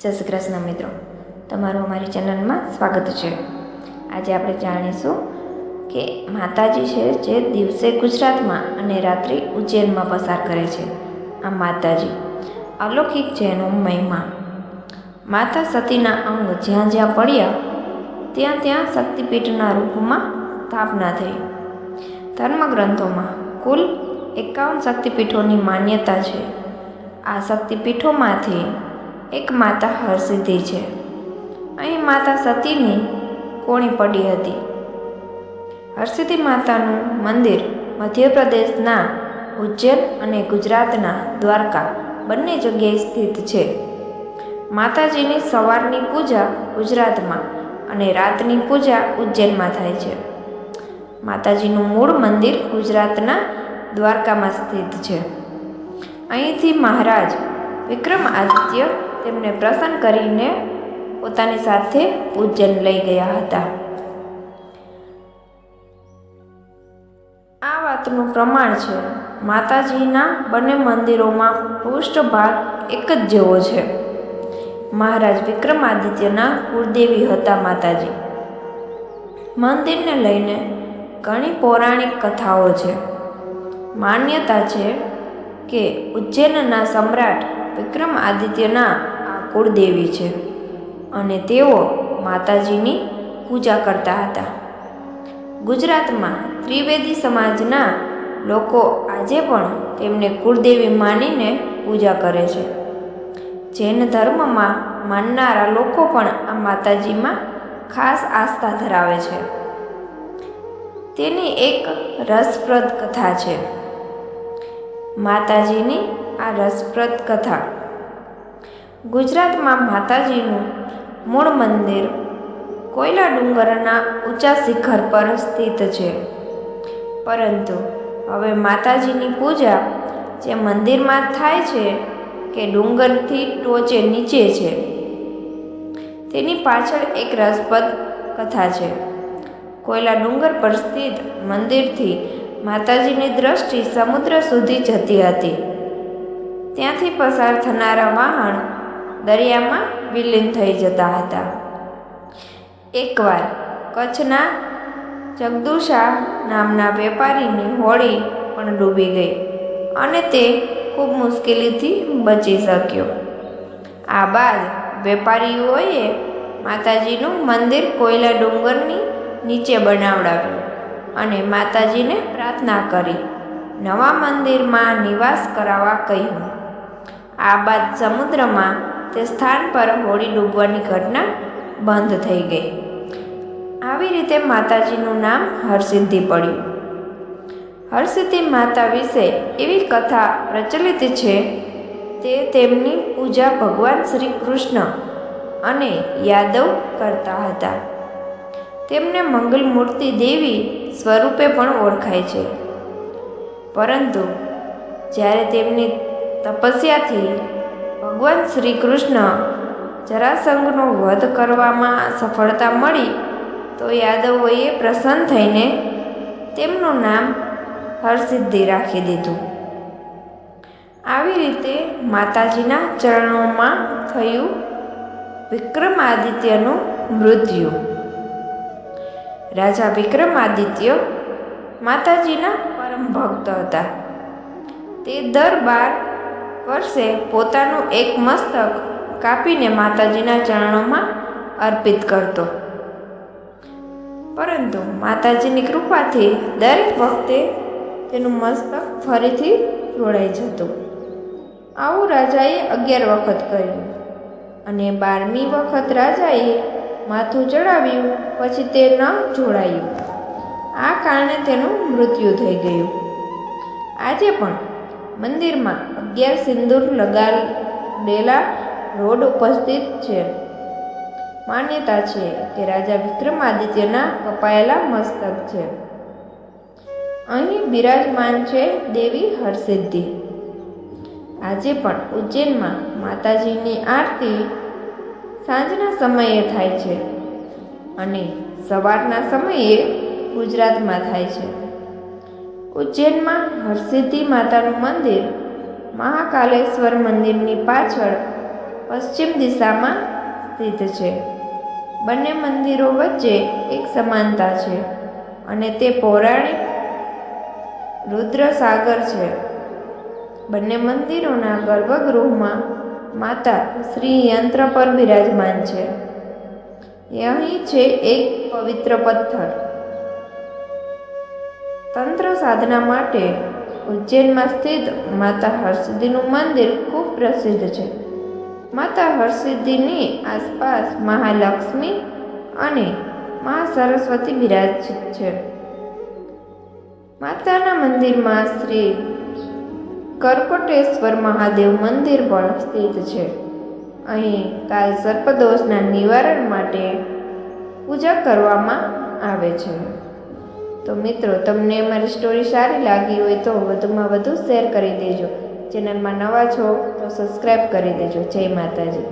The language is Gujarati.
જય મિત્રો. તમારું અમારી ચેનલમાં સ્વાગત છે. આજે આપણે જાણીશું કે માતાજી છે જે દિવસે ગુજરાતમાં અને રાત્રિ ઉજ્જૈનમાં પસાર કરે છે. આ માતાજી, અલૌકિક છે એનો મહિમા. માતા સતીના અંગ જ્યાં જ્યાં પડ્યા, ત્યાં ત્યાં શક્તિપીઠના રૂપમાં સ્થાપના થઈ. ધર્મગ્રંથોમાં કુલ એકાવન શક્તિપીઠોની માન્યતા છે. આ શક્તિપીઠોમાંથી એક માતા હરસિદ્ધિ છે. અહીં માતા સતીની કોણી પડી હતી. હરસિદ્ધિ માતાનું મંદિર મધ્યપ્રદેશના ઉજ્જૈન અને ગુજરાતના દ્વારકા બંને જગ્યાએ સ્થિત છે. માતાજીની સવારની પૂજા ગુજરાતમાં અને રાતની પૂજા ઉજ્જૈનમાં થાય છે. માતાજીનું મૂળ મંદિર ગુજરાતના દ્વારકામાં સ્થિત છે. અહીંથી મહારાજ વિક્રમાદિત્ય તેમને પ્રસન્ન કરીને પોતાની સાથે ઉજ્જૈન લઈ ગયા હતા. આ વાતનું પ્રમાણ છે. માતાજીના બંને મંદિરોમાં પૃષ્ઠભાગ એક જ જેવો છે. મહારાજ વિક્રમાદિત્યના કુળદેવી હતા માતાજી. મંદિરને લઈને ઘણી પૌરાણિક કથાઓ છે. માન્યતા છે કે ઉજ્જૈનના સમ્રાટ વિક્રમાદિત્યના કુળદેવી છે અને તેઓ માતાજીની પૂજા કરતા હતા. ગુજરાતમાં ત્રિવેદી સમાજના લોકો આજે પણ તેમને કુળદેવી માનીને પૂજા કરે છે. જૈન ધર્મમાં માનનારા લોકો પણ આ માતાજીમાં ખાસ આસ્થા ધરાવે છે. તેની એક રસપ્રદ કથા છે. માતાજીની આ રસપ્રદ કથા. ગુજરાતમાં માતાજીનું મૂળ મંદિર કોયલા ડુંગરના ઊંચા શિખર પર સ્થિત છે. પરંતુ હવે માતાજીની પૂજા જે મંદિરમાં થાય છે કે ડુંગરથી ટોચે નીચે છે, તેની પાછળ એક રસપ્રદ કથા છે. કોયલા ડુંગર પર સ્થિત મંદિરથી માતાજીની દ્રષ્ટિ સમુદ્ર સુધી જતી હતી. ત્યાંથી પસાર થનારા વાહન દરિયામાં વિલીન થઈ જતા હતા. એકવાર કચ્છના જગદુશા નામના વેપારીની હોળી પણ ડૂબી ગઈ અને તે ખૂબ મુશ્કેલીથી બચી શક્યો. આ બાદ વેપારીઓએ માતાજીનું મંદિર કોયલા ડુંગરની નીચે બનાવડાવ્યું અને માતાજીને પ્રાર્થના કરી, નવા મંદિરમાં નિવાસ કરાવવા કહ્યું. આ બાદ સમુદ્રમાં તે સ્થાન પર હોડી ડૂબવાની ઘટના બંધ થઈ ગઈ. આવી રીતે માતાજીનું નામ હરસિદ્ધિ પડ્યું. હરસિદ્ધિ માતા વિશે એવી કથા પ્રચલિત છે તે તેમની પૂજા ભગવાન શ્રી કૃષ્ણ અને યાદવ કરતા હતા. તેમને મંગલમૂર્તિ દેવી સ્વરૂપે પણ ઓળખાય છે. પરંતુ જ્યારે તેમની તપસ્યાથી ભગવાન શ્રી કૃષ્ણ જરાસંઘનો વધ કરવામાં સફળતા મળી, તો યાદવોએ પ્રસન્ન થઈને તેમનું નામ હરસિદ્ધિ રાખી દીધું. આવી રીતે માતાજીના ચરણોમાં થયું વિક્રમાદિત્યનું મૃત્યુ. રાજા વિક્રમાદિત્ય માતાજીના પરમ ભક્ત હતા. તે દર બાર વર્ષે પોતાનું એક મસ્તક કાપીને માતાજીના ચરણોમાં અર્પિત કરતો. પરંતુ માતાજીની કૃપાથી દરેક વખતે તેનું મસ્તક ફરીથી જોડાઈ જતું. આવું રાજાએ અગિયાર વખત કર્યું અને બારમી વખત રાજાએ માથું ચડાવ્યું, પછી તે ન જોડાયું. આ કારણે તેનું મૃત્યુ થઈ ગયું. આજે પણ મંદિરમાં અગિયાર સિંદૂર લગાડેલા રોડ ઉપસ્થિત છે. માન્યતા છે કે રાજા વિક્રમાદિત્યના કપાયેલા મસ્તક છે. અહીં બિરાજમાન છે દેવી હરસિદ્ધિ. આજે પણ ઉજ્જૈનમાં માતાજીની આરતી સાંજના સમયે થાય છે અને સવારના સમયે ગુજરાતમાં થાય છે. ઉજ્જૈનમાં હરસિદ્ધિ માતાનું મંદિર મહાકાલેશ્વર મંદિરની પાછળ પશ્ચિમ દિશામાં સ્થિત છે. બંને મંદિરો વચ્ચે એક સમાનતા છે અને તે પૌરાણિક રુદ્રસાગર છે. બંને મંદિરોના ગર્ભગૃહમાં માતા શ્રી યંત્ર પર બિરાજમાન છે. અહીં છે એક પવિત્ર પથ્થર. તંત્ર સાધના માટે ઉજ્જૈનમાં સ્થિત માતા હરસિદ્ધિનું મંદિર ખૂબ પ્રસિદ્ધ છે. માતા હરસિદ્ધિની આસપાસ મહાલક્ષ્મી અને મહા સરસ્વતી બિરાજિત છે. માતાના મંદિરમાં શ્રી કર્કોટેશ્વર મહાદેવ મંદિર પણ સ્થિત છે. અહીં કાલ સર્પદોષના નિવારણ માટે પૂજા કરવામાં આવે છે. તો મિત્રો, તમને અમારી સ્ટોરી સારી લાગી હોય તો વધુમાં વધુ શેર કરી દેજો. ચેનલમાં નવા છો તો સબસ્ક્રાઈબ કરી દેજો. જય માતાજી.